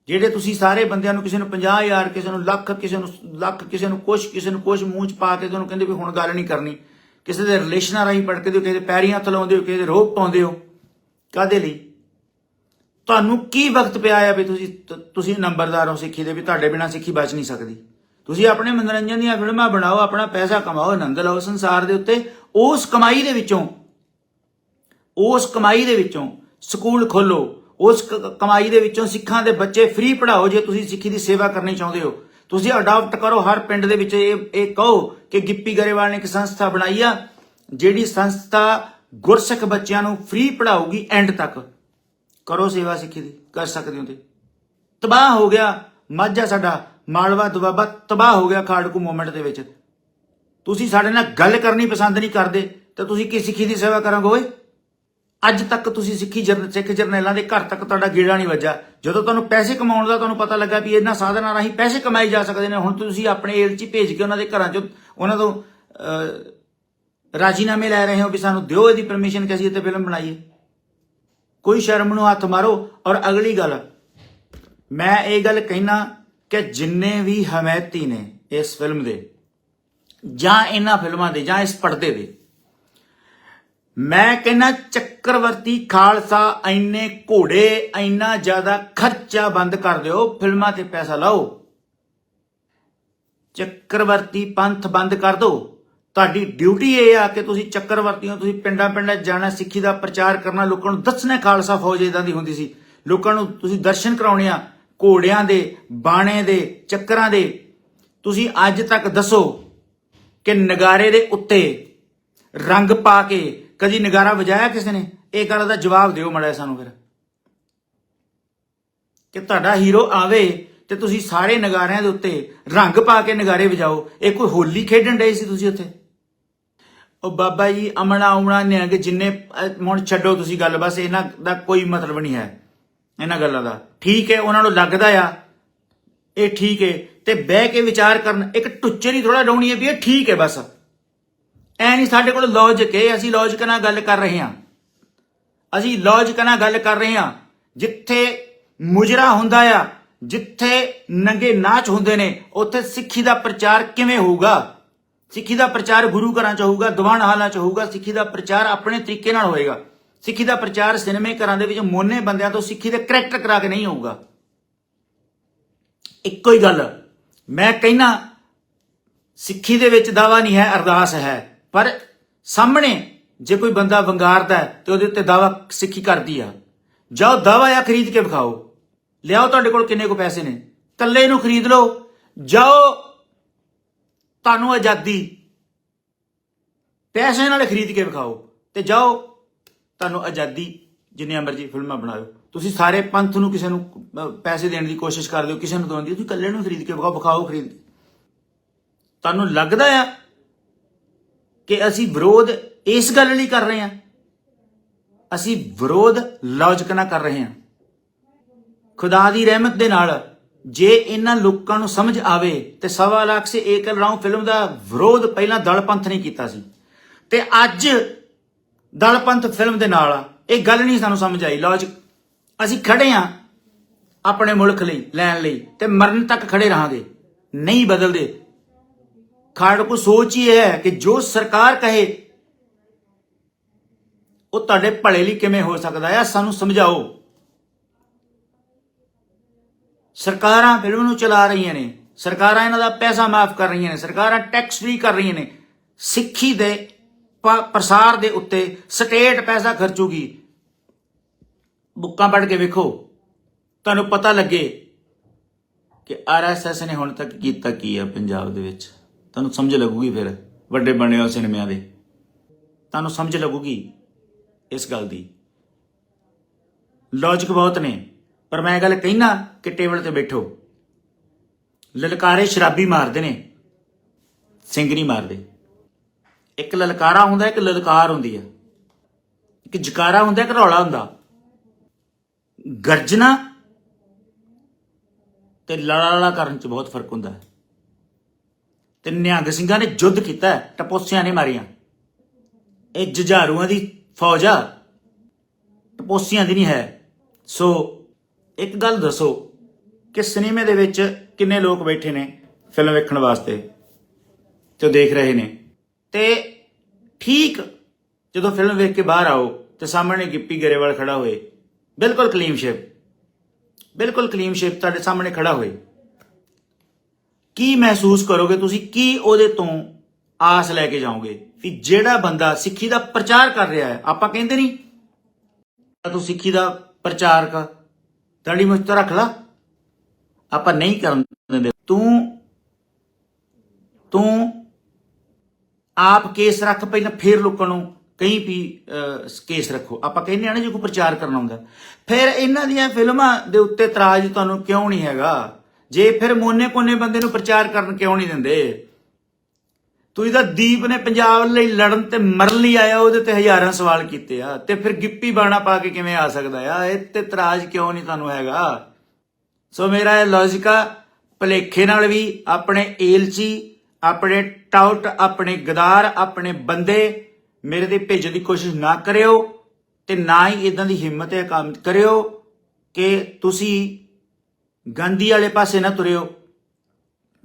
ਜਿਹੜੇ ਤੁਸੀਂ ਸਾਰੇ ਬੰਦਿਆਂ ਨੂੰ ਕਿਸੇ ਨੂੰ 50000 ਕਿਸੇ ਨੂੰ ਲੱਖ, ਕਿਸੇ ਨੂੰ ਲੱਖ, ਕਿਸੇ ਨੂੰ ਕੁਛ, ਕਿਸੇ ਨੂੰ ਕੁਛ ਮੂੰਹ ਚ ਪਾ ਕੇ ਤੁਹਾਨੂੰ ਕਹਿੰਦੇ ਵੀ ਹੁਣ ਗੱਲ ਨਹੀਂ ਕਰਨੀ। ਕਿਸੇ ਦੇ ਰਿਲੇਸ਼ਨਾਂ ਰਾਹੀਂ ਪੜਕਦੇ ਹੋ, ਕਿਸੇ ਦੇ ਪੈਰੀਆਂ ਹੱਥ ਲਾਉਂਦੇ ਹੋ, ਕਿਸੇ ਦੇ ਰੋਪ ਪਾਉਂਦੇ ਹੋ। ਕਾਦੇ ਲਈ? ਤੁਹਾਨੂੰ ਕੀ ਵਕਤ ਪਿਆ ਆ ਵੀ ਤੁਸੀਂ ਤੁਸੀਂ ਨੰਬਰਦਾਰ ਹੋ ਸਿੱਖੀ ਦੇ, ਵੀ ਤੁਹਾਡੇ ਬਿਨਾਂ ਸਿੱਖੀ ਬਚ ਨਹੀਂ ਸਕਦੀ? ਤੁਸੀਂ ਆਪਣੇ ਮਨੋਰੰਜਨ ਦੀਆਂ ਫਿਲਮਾਂ ਬਣਾਓ, ਆਪਣਾ ਪੈਸਾ ਕਮਾਓ, ਆਨੰਦ ਲਓ ਸੰਸਾਰ ਦੇ ਉੱਤੇ, ਉਸ ਕਮਾਈ ਦੇ ਵਿੱਚੋਂ, ਉਸ ਕਮਾਈ ਦੇ ਵਿੱਚੋਂ ਸਕੂਲ ਖੋਲੋ। ਉਸ ਕ- ਕਮਾਈ ਦੇ ਵਿੱਚੋਂ ਸਿੱਖਾਂ ਦੇ ਬੱਚੇ ਫ੍ਰੀ ਪੜਾਓ ਜੇ ਤੁਸੀਂ ਸਿੱਖੀ ਦੀ ਸੇਵਾ ਕਰਨੀ ਚਾਹੁੰਦੇ ਹੋ। ਤੁਸੀਂ ਅਡਾਪਟ ਕਰੋ, ਹਰ ਪਿੰਡ ਦੇ ਵਿੱਚ ਇਹ ਇਹ ਕਹੋ ਕਿ ਗਿੱਪੀ ਗਰੇਵਾਲ ਨੇ ਇੱਕ ਸੰਸਥਾ ਬਣਾਈ ਆ, ਜਿਹੜੀ ਸੰਸਥਾ ਗੁਰਸਿੱਖ ਬੱਚਿਆਂ ਨੂੰ ਫ੍ਰੀ ਪੜਾਊਗੀ ਐਂਡ ਤੱਕ। ਕਰੋ ਸੇਵਾ ਸਿੱਖੀ ਦੀ, ਕਰ ਸਕਦੇ ਹੋ ਤੇ ਤਬਾਹ ਹੋ ਗਿਆ ਮਾਝਾ ਸਾਡਾ, ਮਾਲਵਾ ਦੁਆਬਾ ਤਬਾਹ ਹੋ ਗਿਆ ਖਾੜਕੂ ਮੂਵਮੈਂਟ ਦੇ ਵਿੱਚ। ਤੁਸੀਂ ਸਾਡੇ ਨਾਲ ਗੱਲ ਕਰਨੀ ਪਸੰਦ ਨਹੀਂ ਕਰਦੇ, ਤਾਂ ਤੁਸੀਂ ਕੀ ਸਿੱਖੀ ਦੀ ਸੇਵਾ ਕਰਾਂਗੇ ਓਏ? ਅੱਜ ਤੱਕ ਤੁਸੀਂ ਸਿੱਖੀ ਜਰਨ ਸਿੱਖ ਜਰਨੈਲਾਂ ਦੇ ਘਰ ਤੱਕ ਤੁਹਾਡਾ ਗੇੜਾ ਨਹੀਂ ਵੱਜਾ ਜਦੋਂ ਤੁਹਾਨੂੰ ਪੈਸੇ ਕਮਾਉਣ ਦਾ ਤੁਹਾਨੂੰ ਪਤਾ ਲੱਗਾ ਵੀ ਇਹਨਾਂ ਸਾਧਨਾਂ ਰਾਹੀਂ ਪੈਸੇ ਕਮਾਏ ਜਾ ਸਕਦੇ ਨੇ, ਹੁਣ ਤੁਸੀਂ ਆਪਣੇ ਏਲਚੀ ਭੇਜ ਕੇ ਉਹਨਾਂ ਦੇ ਘਰਾਂ 'ਚੋਂ ਉਹਨਾਂ ਤੋਂ ਰਾਜੀਨਾਮੇ ਲੈ ਰਹੇ ਹੋ ਵੀ ਸਾਨੂੰ ਦਿਓ ਇਹਦੀ ਪਰਮਿਸ਼ਨ ਕਿ ਅਸੀਂ ਇੱਥੇ ਫਿਲਮ ਬਣਾਈਏ। ਕੋਈ ਸ਼ਰਮ ਨੂੰ ਹੱਥ ਮਾਰੋ ਔਰ ਅਗਲੀ ਗੱਲ, ਮੈਂ ਇਹ ਗੱਲ ਕਹਿਣਾ ਕਿ ਜਿੰਨੇ ਵੀ ਹਮਾਇਤੀ ਨੇ ਇਸ ਫਿਲਮ ਦੇ, ਜਾਂ ਇਹਨਾਂ ਫਿਲਮਾਂ ਦੇ, ਜਾਂ ਇਸ ਪਰਦੇ ਦੇ ਮੈਂ ਕਹਿੰਦਾ ਚੱਕਰਵਰਤੀ ਖਾਲਸਾ, ਇੰਨੇ ਘੋੜੇ, ਇੰਨਾ ਜ਼ਿਆਦਾ ਖਰਚਾ ਬੰਦ ਕਰ ਦਿਓ, ਫਿਲਮਾਂ ਤੇ ਪੈਸਾ ਲਾਓ। ਚੱਕਰਵਰਤੀ ਪੰਥ ਬੰਦ ਕਰ ਦਿਓ ਤੁਹਾਡੀ ਡਿਊਟੀ ਇਹ ਆ ਕਿ ਤੁਸੀਂ ਚੱਕਰਵਰਤੀਆਂ ਤੁਸੀਂ ਪਿੰਡਾਂ ਪਿੰਡਾਂ ਜਾਣਾ, ਸਿੱਖੀ ਦਾ ਪ੍ਰਚਾਰ ਕਰਨਾ, ਲੋਕਾਂ ਨੂੰ ਦੱਸਣਾ ਖਾਲਸਾ ਫੌਜ ਇਦਾਂ ਦੀ ਹੁੰਦੀ ਸੀ। ਲੋਕਾਂ ਨੂੰ ਤੁਸੀਂ ਦਰਸ਼ਨ ਕਰਾਉਣੇ ਆ, ਘੋੜਿਆਂ ਦੇ ਬਾਣੇ ਦੇ, ਚੱਕਰਾਂ ਦੇ। ਤੁਸੀਂ ਅੱਜ ਤੱਕ ਦੱਸੋ ਕਿ ਨਗਾਰੇ ਦੇ ਉੱਤੇ ਰੰਗ ਪਾ ਕੇ ਕਦੀ ਨਗਾਰਾ ਵਜਾਇਆ ਕਿਸੇ ਨੇ? ਇਹ ਗੱਲ ਦਾ ਜਵਾਬ ਦਿਓ ਮੜਾ ਸਾਨੂੰ ਫਿਰ। ਕਿ ਤੁਹਾਡਾ ਹੀਰੋ ਆਵੇ ਤੇ ਤੁਸੀਂ ਸਾਰੇ ਨਗਾਰਿਆਂ ਦੇ ਉੱਤੇ ਰੰਗ ਪਾ ਕੇ ਨਗਾਰੇ ਵਜਾਓ। ਇਹ ਕੋਈ ਹੋਲੀ ਖੇਡਣ ਡਏ ਸੀ ਤੁਸੀਂ ਉੱਥੇ? ਉਹ ਬਾਬਾ ਜੀ, ਅਮਣਾ ਉਮਣਾ ਨਿਹੰਗ ਜਿੰਨੇ ਹੁਣ ਛੱਡੋ ਤੁਸੀਂ ਗੱਲ, ਬਸ ਇਹਨਾਂ ਦਾ ਕੋਈ ਮਤਲਬ ਨਹੀਂ ਹੈ। ਇਹਨਾਂ ਗੱਲਾਂ ਦਾ। ਠੀਕ ਹੈ, ਉਹਨਾਂ ਨੂੰ ਲੱਗਦਾ ਆ। ਇਹ ਠੀਕ ਹੈ। ਤੇ ਬਹਿ ਕੇ ਵਿਚਾਰ ਕਰਨ, ਇੱਕ ਟੁੱਚੇ ਨਹੀਂ ਥੋੜਾ ਡਾਉਣੀ ਹੈ ਵੀ ਇਹ ਠੀਕ ਹੈ ਬਸ। ਐ ਨਹੀਂ ਸਾਡੇ ਕੋਲ ਲੌਜਿਕ ਹੈ ਅਸੀਂ ਲੌਜਿਕ ਨਾਲ ਗੱਲ ਕਰ ਰਹੇ ਹਾਂ। ਅਸੀਂ ਲੌਜਿਕ ਨਾਲ ਗੱਲ ਕਰ ਰਹੇ ਹਾਂ, ਜਿੱਥੇ ਮੁਜਰਾ ਹੁੰਦਾ ਆ, ਜਿੱਥੇ ਨੰਗੇ ਨਾਚ ਹੁੰਦੇ ਨੇ, ਉੱਥੇ ਸਿੱਖੀ ਦਾ ਪ੍ਰਚਾਰ ਕਿਵੇਂ ਹੋਊਗਾ? ਸਿੱਖੀ ਦਾ ਪ੍ਰਚਾਰ ਗੁਰੂ ਘਰਾਂ ਚ ਹੋਊਗਾ, ਦੀਵਾਨ ਹਾਲਾਂ ਚ ਹੋਊਗਾ, ਸਿੱਖੀ ਦਾ ਪ੍ਰਚਾਰ ਆਪਣੇ ਤਰੀਕੇ ਨਾਲ ਹੋਏਗਾ। ਸਿੱਖੀ ਦਾ ਪ੍ਰਚਾਰ ਸਿਨੇਮੇ ਘਰਾਂ ਦੇ ਵਿੱਚ ਮੋਨੇ ਬੰਦਿਆਂ ਤੋਂ ਸਿੱਖੀ ਦੇ ਕਰੈਕਟਰ ਕਰਾ ਕੇ ਨਹੀਂ ਹੋਊਗਾ। ਇੱਕੋ ਹੀ ਗੱਲ। ਮੈਂ ਕਹਿਣਾ ਸਿੱਖੀ ਦੇ ਵਿੱਚ ਦਾਵਾ ਨਹੀਂ ਹੈ, ਅਰਦਾਸ ਹੈ। ਪਰ ਸਾਹਮਣੇ ਜੇ ਕੋਈ ਬੰਦਾ ਵੰਗਾਰਦਾ ਹੈ ਤੇ ਉਹਦੇ ਉੱਤੇ ਦਾਵਾ ਸਿੱਖੀ ਕਰਦੀ ਆ, ਜਾਓ ਦਾਵਾ ਆ ਖਰੀਦ ਕੇ ਵਿਖਾਓ। ਲਿਆਓ ਤੁਹਾਡੇ ਕੋਲ ਕਿੰਨੇ ਕੋ ਪੈਸੇ ਨੇ? ਕੱਲੇ ਨੂੰ ਖਰੀਦ ਲਓ। ਜਾਓ, ਤੁਹਾਨੂੰ ਆਜ਼ਾਦੀ। ਪੈਸੇ ਨਾਲ ਖਰੀਦ ਕੇ ਵਿਖਾਓ ਤੇ ਜਾਓ, ਤੁਹਾਨੂੰ ਆਜ਼ਾਦੀ ਜਿੰਨੀਆਂ ਮਰਜ਼ੀ ਫਿਲਮਾਂ ਬਣਾਓ। ਤੁਸੀਂ ਸਾਰੇ ਪੰਥ ਨੂੰ ਕਿਸੇ ਨੂੰ ਪੈਸੇ ਦੇਣ ਦੀ ਕੋਸ਼ਿਸ਼ ਕਰਦੇ ਹੋ, ਕਿਸੇ ਨੂੰ ਦੋਣ ਦੀ। ਤੁਸੀਂ ਇਕੱਲੇ ਨੂੰ ਖਰੀਦ ਕੇ ਵਿਖਾਓ ਵਿਖਾਓ ਖਰੀਦ। ਤੁਹਾਨੂੰ ਲੱਗਦਾ ਆ ਕਿ ਅਸੀਂ ਵਿਰੋਧ ਇਸ ਗੱਲ ਲਈ ਕਰ ਰਹੇ ਹਾਂ। ਅਸੀਂ ਵਿਰੋਧ ਲੌਜਿਕ ਨਾਲ ਕਰ ਰਹੇ ਹਾਂ। ਖੁਦਾ ਦੀ ਰਹਿਮਤ ਦੇ ਨਾਲ ਜੇ ਇਹਨਾਂ ਲੋਕਾਂ ਨੂੰ ਸਮਝ ਆਵੇ ਤੇ ਸਵਾ ਲੱਖ ਸੇ ਏਕਲ ਰਾਉ ਫਿਲਮ ਦਾ ਵਿਰੋਧ ਪਹਿਲਾਂ ਦਲ ਪੰਥ ਨੇ ਕੀਤਾ ਸੀ। ਤੇ ਅੱਜ ਦਲ ਪੰਥ ਫਿਲਮ ਦੇ ਨਾਲ ਆ ਇਹ ਗੱਲ ਨਹੀਂ ਸਾਨੂੰ ਸਮਝ ਆਈ। ਲੌਜਿਕ ਅਸੀਂ ਖੜੇ ਆ ਆਪਣੇ ਮੁਲਕ ਲਈ, ਲੈਣ ਲਈ ਤੇ ਮਰਨ ਤੱਕ ਖੜੇ ਰਹਾਂਗੇ। ਨਹੀਂ ਬਦਲਦੇ। ਖਾੜ ਕੋ ਸੋਚ ਹੀ ਇਹ ਹੈ ਕਿ ਜੋ ਸਰਕਾਰ ਕਹੇ, ਉਹ ਤੁਹਾਡੇ ਭਲੇ ਲਈ ਕਿਵੇਂ ਹੋ ਸਕਦਾ ਹੈ? ਸਾਨੂੰ ਸਮਝਾਓ। ਸਰਕਾਰਾਂ ਫਿਲਮ ਨੂੰ ਚਲਾ ਰਹੀਆਂ ਨੇ। ਸਰਕਾਰਾਂ ਇਹਨਾਂ ਦਾ ਪੈਸਾ ਮਾਫ ਕਰ ਰਹੀਆਂ ਨੇ। ਸਰਕਾਰਾਂ ਟੈਕਸ ਫ੍ਰੀ ਕਰ ਰਹੀਆਂ ਨੇ। ਸਿੱਖੀ ਦੇ ਪ੍ਰਸਾਰ ਦੇ ਉੱਤੇ ਸਟੇਟ ਪੈਸਾ ਖਰਚੂਗੀ। ਬੁੱਕਾਂ ਪੜ੍ਹ ਕੇ ਵੇਖੋ। ਤੁਹਾਨੂੰ ਪਤਾ ਲੱਗੇ ਕਿ ਆਰਐਸਐਸ ਨੇ ਹੁਣ ਤੱਕ ਕੀਤਾ ਕੀ ਹੈ ਪੰਜਾਬ ਦੇ ਵਿੱਚ? ਤੁਹਾਨੂੰ ਸਮਝ ਲੱਗੂਗੀ ਫਿਰ, ਵੱਡੇ ਬਣੇ ਹੋ ਸਿਨੇਮਿਆਂ ਦੇ। ਤੁਹਾਨੂੰ ਸਮਝ ਲੱਗੂਗੀ ਇਸ ਗੱਲ ਦੀ। ਲੌਜਿਕ ਬਹੁਤ ਨੇ, ਪਰ ਮੈਂ ਇਹ ਗੱਲ ਕਹਿਣਾ ਕਿ ਟੇਬਲ ਤੇ ਬੈਠੋ। ਲਲਕਾਰੇ ਸ਼ਰਾਬੀ ਮਾਰਦੇ ਨੇ, ਸਿੰਘ ਨਹੀਂ ਮਾਰਦੇ। ਇੱਕ ਲਲਕਾਰਾ ਹੁੰਦਾ, ਇੱਕ ਲਲਕਾਰ ਹੁੰਦੀ ਆ। ਇੱਕ ਜਕਾਰਾ ਹੁੰਦਾ, ਇੱਕ ਰੌਲਾ ਹੁੰਦਾ। ਗਰਜਨਾ ਤੇ ਲੜਾ ਕਰਨ ਚ ਬਹੁਤ ਫ਼ਰਕ ਹੁੰਦਾ। ਹੈ ਤੇ ਨਿਹੰਗ ਸਿੰਘਾਂ ਨੇ ਯੁੱਧ ਕੀਤਾ ਹੈ, ਟਪੋਸਿਆਂ ਨੇ ਮਾਰੀਆਂ। ਇਹ ਜੁਝਾਰੂਆਂ ਦੀ ਫੌਜ ਆ ਟਪੋਸਿਆਂ ਦੀ ਨਹੀਂ ਹੈ। ਸੋ ਇੱਕ ਗੱਲ ਦੱਸੋ ਕਿ ਸਿਨੇਮੇ ਦੇ ਵਿੱਚ ਕਿੰਨੇ ਲੋਕ ਬੈਠੇ ਨੇ ਫਿਲਮ ਵੇਖਣ ਵਾਸਤੇ ਤੇ ਉਹ ਦੇਖ ਰਹੇ ਨੇ? ਤੇ ਠੀਕ ਜਦੋਂ ਫਿਲਮ ਵੇਖ ਕੇ ਬਾਹਰ ਆਓ ਤੇ ਸਾਹਮਣੇ ਗਿੱਪੀ ਗਰੇਵਾਲ ਖੜਾ ਹੋਏ ਬਿਲਕੁਲ ਕਲੀਨ ਸ਼ੇਪ ਬਿਲਕੁਲ ਕਲੀਨ ਸ਼ੇਪ ਤੁਹਾਡੇ ਸਾਹਮਣੇ ਖੜਾ ਹੋਏ। ਕੀ ਮਹਿਸੂਸ ਕਰੋਗੇ ਤੁਸੀਂ? ਕੀ ਉਹਦੇ ਤੋਂ ਆਸ ਲੈ ਕੇ ਜਾਓਗੇ? ਕਿ ਜਿਹੜਾ ਬੰਦਾ ਸਿੱਖੀ ਦਾ ਪ੍ਰਚਾਰ ਕਰ ਰਿਹਾ ਹੈ, ਆਪਾਂ ਕਹਿੰਦੇ ਨਹੀਂ ਤੂੰ ਸਿੱਖੀ ਦਾ ਪ੍ਰਚਾਰਕ ਤੜੀ ਮੁੱਛ ਰੱਖ ਲਾ। ਆਪਾਂ ਨਹੀਂ ਕਰਨ ਦਿੰਦੇ। ਤੂੰ ਤੂੰ ਆਪ ਕੇਸ ਰੱਖ ਪਹਿਲਾਂ ਫੇਰ ਲੋਕਾਂ ਨੂੰ ਕਈ ਵੀ ਕੇਸ ਰੱਖੋ। ਆਪਾਂ ਕਹਿੰਦੇ ਆ ਨਾ ਜੇ ਕੋਈ ਪ੍ਰਚਾਰ ਕਰਨਾ ਹੁੰਦਾ। ਫਿਰ ਇਹਨਾਂ ਦੀਆਂ ਫਿਲਮਾਂ ਦੇ ਉੱਤੇ ਤਰਾਜ ਤੁਹਾਨੂੰ ਕਿਉਂ ਨਹੀਂ ਹੈਗਾ? ਜੇ ਫਿਰ ਮੋਨੇ ਕੋਨੇ ਬੰਦੇ ਨੂੰ ਪ੍ਰਚਾਰ ਕਰਨ ਕਿਉਂ ਨਹੀਂ ਦਿੰਦੇ? ਤੁਸੀਂ ਤਾਂ ਦੀਪ ਨੇ ਪੰਜਾਬ ਲਈ ਲੜਨ ਤੇ ਮਰਨ ਲਈ ਆਇਆ, ਉਹਦੇ ਤੇ ਹਜ਼ਾਰਾਂ ਸਵਾਲ ਕੀਤੇ ਆ, ਤੇ ਫਿਰ ਗਿੱਪੀ ਬਾਣਾ ਪਾ ਕੇ ਕਿਵੇਂ ਆ ਸਕਦਾ ਆ? ਇਹ ਤੇ ਤਰਾਜ ਕਿਉਂ ਨਹੀਂ ਤੁਹਾਨੂੰ ਹੈਗਾ? ਸੋ ਮੇਰਾ ਇਹ ਲੌਜਿਕਾ ਭਲੇਖੇ ਨਾਲ ਵੀ ਆਪਣੇ ਏਲਚੀ, ਆਪਣੇ ਟਾਊਟ, ਆਪਣੇ ਗਦਾਰ, ਆਪਣੇ ਬੰਦੇ ਮੇਰੇ ਤੇ ਭੇਜਣ ਦੀ ਕੋਸ਼ਿਸ਼ ਨਾ ਕਰਿਓ ਤੇ ਨਾ ਹੀ ਇਦਾਂ ਦੀ ਹਿੰਮਤ ਹੈ ਕੰਮ ਕਰਿਓ ਕਿ ਤੁਸੀਂ ਗਾਂਧੀ ਵਾਲੇ ਪਾਸੇ ਨਾ ਤੁਰਿਓ,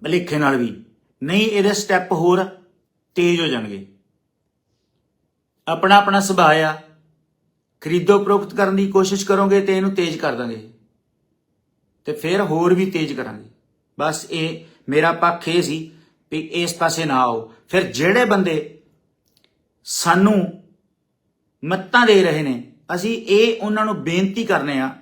ਭਲੇਖੇ ਨਾਲ ਵੀ। ਨਹੀਂ, ਇਹਦੇ ਸਟੈਪ ਹੋਰ ਤੇਜ਼ ਹੋ ਜਾਣਗੇ। ਆਪਣਾ ਆਪਣਾ ਸੁਭਾਅ ਆ। ਖਰੀਦੋ ਪ੍ਰੋਕਤ ਕਰਨ ਦੀ ਕੋਸ਼ਿਸ਼ ਕਰੋਗੇ ਤੇ ਇਹਨੂੰ ਤੇਜ਼ ਕਰ ਦਾਂਗੇ। ਤੇ ਫਿਰ ਹੋਰ ਵੀ ਤੇਜ਼ ਕਰਾਂਗੇ। ਬਸ ਇਹ ਮੇਰਾ ਪੱਖ ਇਹ ਸੀ ਵੀ ਇਸ ਪਾਸੇ ਨਾ ਆਓ। ਫਿਰ ਜਿਹੜੇ ਬੰਦੇ ਸਾਨੂੰ ਮੱਤਾਂ ਦੇ ਰਹੇ ਨੇ, ਅਸੀਂ ਇਹ ਉਹਨਾਂ ਨੂੰ ਬੇਨਤੀ ਕਰਨੇ ਆ,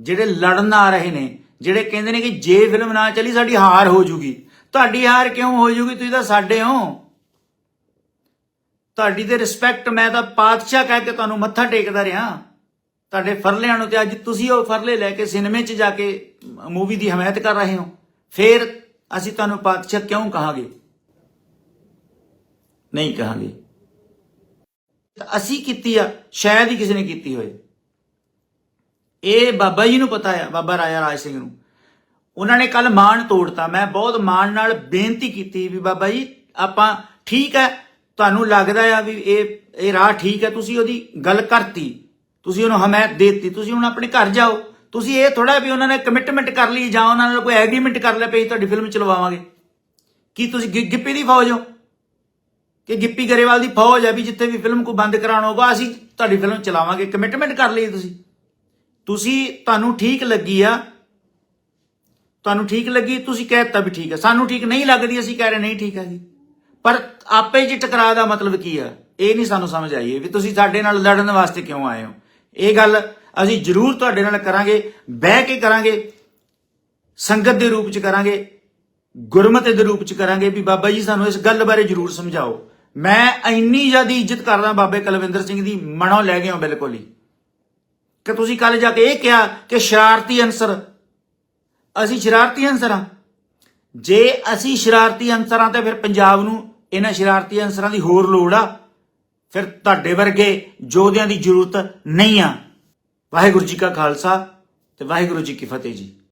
ਜਿਹੜੇ ਲੜਨ ਆ ਰਹੇ ਨੇ ਜਿਹੜੇ ਕਹਿੰਦੇ ਨੇ ਕਿ ਜੇ ਫਿਲਮ ਨਾ ਚੱਲੀ, ਸਾਡੀ ਹਾਰ ਹੋ ਜੂਗੀ। ਤੁਹਾਡੀ ਹਾਰ ਕਿਉਂ ਹੋ ਜੂਗੀ? ਤੁਸੀਂ ਤਾਂ ਸਾਡੇ ਹੋ। ਤੁਹਾਡੀ ਤੇ ਰਿਸਪੈਕਟ ਮੈਂ ਤਾਂ ਪਾਤਸ਼ਾਹ ਕਹਿ ਕੇ ਤੁਹਾਨੂੰ ਮੱਥਾ ਟੇਕਦਾ ਰਿਹਾ। ਤੁਹਾਡੇ ਫਰਲਿਆਂ ਨੂੰ ਤੇ ਅੱਜ ਤੁਸੀਂ ਉਹ ਫਰਲੇ ਲੈ ਕੇ ਸਿਨੇਮੇ 'ਚ ਜਾ ਕੇ ਮੂਵੀ ਦੀ ਹਮਾਇਤ ਕਰ ਰਹੇ ਹੋ। ਫਿਰ ਅਸੀਂ ਤੁਹਾਨੂੰ ਪਾਤਸ਼ਾਹ ਕਿਉਂ ਕਹਾਂਗੇ? ਨਹੀਂ ਕਹਾਂਗੇ। ਅਸੀਂ ਕੀਤੀ ਆ, ਸ਼ਾਇਦ ਹੀ ਕਿਸੇ ਨੇ ਕੀਤੀ ਹੋਏ। ਇਹ ਬਾਬਾ ਜੀ ਨੂੰ ਪਤਾ ਆ, ਬਾਬਾ ਰਾਜਾ ਰਾਜ ਸਿੰਘ ਨੂੰ। ਉਹਨਾਂ ਨੇ ਕੱਲ ਮਾਣ ਤੋੜਤਾ। ਮੈਂ ਬਹੁਤ ਮਾਣ ਨਾਲ ਬੇਨਤੀ ਕੀਤੀ ਵੀ ਬਾਬਾ ਜੀ, ਆਪਾਂ ਠੀਕ ਹੈ, ਤੁਹਾਨੂੰ ਲੱਗਦਾ ਆ ਵੀ ਇਹ ਇਹ ਰਾਹ ਠੀਕ ਹੈ, ਤੁਸੀਂ ਉਹਦੀ ਗੱਲ ਕਰਤੀ। ਤੁਸੀਂ ਉਹਨੂੰ ਹਮਾਇਤ ਦੇਤੀ। ਤੁਸੀਂ ਹੁਣ ਆਪਣੇ ਘਰ ਜਾਓ। ਤੁਸੀਂ ਇਹ ਥੋੜਾ ਵੀ ਉਹਨਾਂ ਨੇ ਕਮਿਟਮੈਂਟ ਕਰ ਲਈ ਜਾਂ ਉਹਨਾਂ ਨਾਲ ਕੋਈ ਐਗਰੀਮੈਂਟ ਕਰ ਲਿਆ ਪਈ, ਤੁਹਾਡੀ ਫਿਲਮ ਚਲਵਾਵਾਂਗੇ। ਕੀ ਤੁਸੀਂ ਗਿ- ਗਿੱਪੀ ਦੀ ਫੌਜ ਹੋ? ਕਿ ਗਿੱਪੀ ਗਰੇਵਾਲ ਦੀ ਫੌਜ ਹੈ ਵੀ ਜਿੱਥੇ ਵੀ ਫਿਲਮ ਕੋ ਬੰਦ ਕਰਾਉਣਾ ਹੋਗਾ ਅਸੀਂ ਤੁਹਾਡੀ ਫਿਲਮ ਚਲਾਵਾਂਗੇ। ਕਮਿਟਮੈਂਟ ਕਰ ਲਈ ਤੁਸੀਂ। ਤੁਸੀਂ ਤੁਹਾਨੂੰ ਠੀਕ ਲੱਗੀ ਆ? ਤੁਹਾਨੂੰ ਠੀਕ ਲੱਗੀ? ਤੁਸੀਂ ਕਹਿ ਦਿੱਤਾ ਵੀ ਠੀਕ ਹੈ ਸਾਨੂੰ ਠੀਕ ਨਹੀਂ ਲੱਗਦੀ, ਅਸੀਂ ਕਹਿ ਰਹੇ ਨਹੀਂ ਠੀਕ ਹੈ ਜੀ। ਪਰ ਆਪੇ ਜੀ ਟਕਰਾਅ ਦਾ ਮਤਲਬ ਕੀ ਆ? ਇਹ ਨਹੀਂ ਸਾਨੂੰ ਸਮਝ ਆਈ ਵੀ ਤੁਸੀਂ ਸਾਡੇ ਨਾਲ ਲੜਨ ਵਾਸਤੇ ਕਿਉਂ ਆਏ ਹੋ? ਇਹ ਗੱਲ ਅਸੀਂ ਜ਼ਰੂਰ ਤੁਹਾਡੇ ਨਾਲ ਕਰਾਂਗੇ, ਬਹਿ ਕੇ ਕਰਾਂਗੇ, ਸੰਗਤ ਦੇ ਰੂਪ ਚ ਕਰਾਂਗੇ, ਗੁਰਮਤਿ ਦੇ ਰੂਪ ਚ ਕਰਾਂਗੇ ਵੀ ਬਾਬਾ ਜੀ ਸਾਨੂੰ ਇਸ ਗੱਲ ਬਾਰੇ ਜ਼ਰੂਰ ਸਮਝਾਓ। ਮੈਂ ਇੰਨੀ ਜ਼ਿਆਦਾ ਇੱਜ਼ਤ ਕਰਦਾ ਬਾਬੇ ਕਲਵਿੰਦਰ ਸਿੰਘ ਦੀ, ਮਨੋਂ ਲੈ ਗਿਆ ਬਿਲਕੁਲ ਹੀ। ਕਿ ਤੁਸੀਂ ਕੱਲ ਜਾ ਕੇ ਇਹ ਕਿਹਾ ਕਿ ਸ਼ਰਾਰਤੀ ਅਨਸਰ, ਅਸੀਂ ਸ਼ਰਾਰਤੀ ਅਨਸਰ ਹਾਂ। ਜੇ ਅਸੀਂ ਸ਼ਰਾਰਤੀ ਅਨਸਰਾਂ ਤੇ ਫਿਰ ਪੰਜਾਬ ਨੂੰ ਇਹਨਾਂ ਸ਼ਰਾਰਤੀ ਅਨਸਰਾਂ ਦੀ ਹੋਰ ਲੋੜ ਆ। ਫਿਰ ਤੁਹਾਡੇ ਵਰਗੇ ਯੋਧਿਆਂ ਦੀ ਜ਼ਰੂਰਤ ਨਹੀਂ ਆ। ਵਾਹਿਗੁਰੂ ਜੀ ਕਾ ਖਾਲਸਾ ਤੇ ਵਾਹਿਗੁਰੂ ਜੀ ਕੀ ਫਤਿਹ ਜੀ।